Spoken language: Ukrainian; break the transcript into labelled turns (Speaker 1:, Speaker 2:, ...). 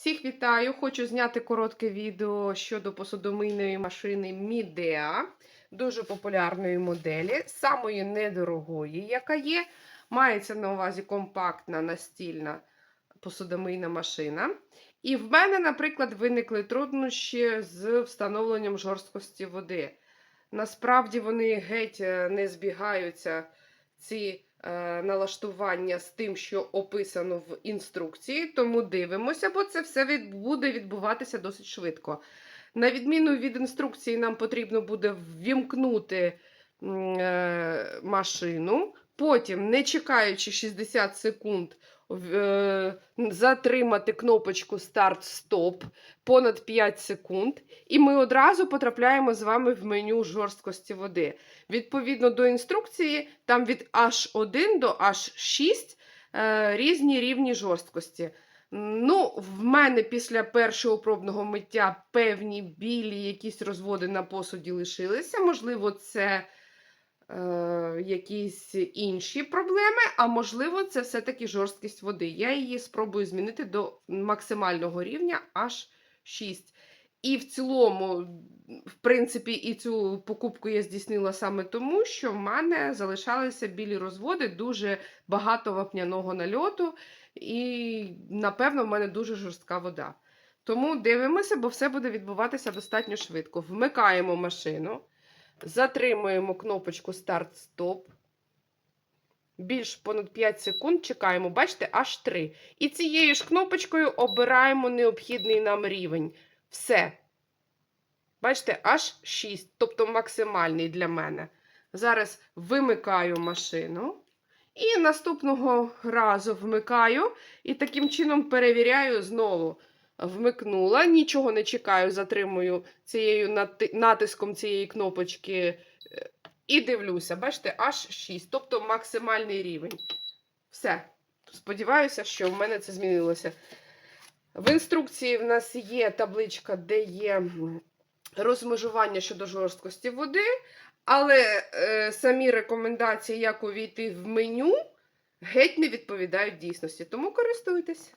Speaker 1: Всіх вітаю! Хочу зняти коротке відео щодо посудомийної машини Midea, дуже популярної моделі, самої недорогої, яка є. Мається на увазі компактна настільна посудомийна машина. І в мене, наприклад, виникли труднощі з встановленням жорсткості води. Насправді вони геть е, не збігаються, ці налаштування з тим, що описано в інструкції, тому дивимося, бо це все від, буде відбуватися досить швидко. На відміну від інструкції, нам потрібно буде ввімкнути е, машину, потім, не чекаючи 60 секунд, е, затримати кнопочку старт-стоп понад 5 секунд, і ми одразу потрапляємо з вами в меню жорсткості води. Відповідно до інструкції, там від H1 до H6 е, різні рівні жорсткості. Ну, в мене після першого пробного миття певні білі якісь розводи на посуді лишилися. Можливо, це е, якісь інші проблеми, а можливо, це все-таки жорсткість води. Я її спробую змінити до максимального рівня аж 6. І в цілому, в принципі, і цю покупку я здійснила саме тому, що в мене залишалися білі розводи, дуже багато вапняного нальоту, і, напевно, в мене дуже жорстка вода. Тому дивимося, бо все буде відбуватися достатньо швидко. Вмикаємо машину, затримуємо кнопочку старт-стоп. Більш понад 5 секунд чекаємо, бачите, аж 3. І цією ж кнопочкою обираємо необхідний нам рівень. Все. Бачите, аж 6, тобто максимальний для мене. Зараз вимикаю машину. І наступного разу вмикаю. І таким чином перевіряю знову. Вмикнула, нічого не чекаю, затримую цією натиском цієї кнопочки. е, І дивлюся, бачите, аж 6, тобто максимальний рівень. Все. Сподіваюся, що в мене це змінилося. В інструкції в нас є табличка, де є розмежування щодо жорсткості води, але е, самі рекомендації, як увійти в меню, геть не відповідають дійсності. Тому користуйтесь.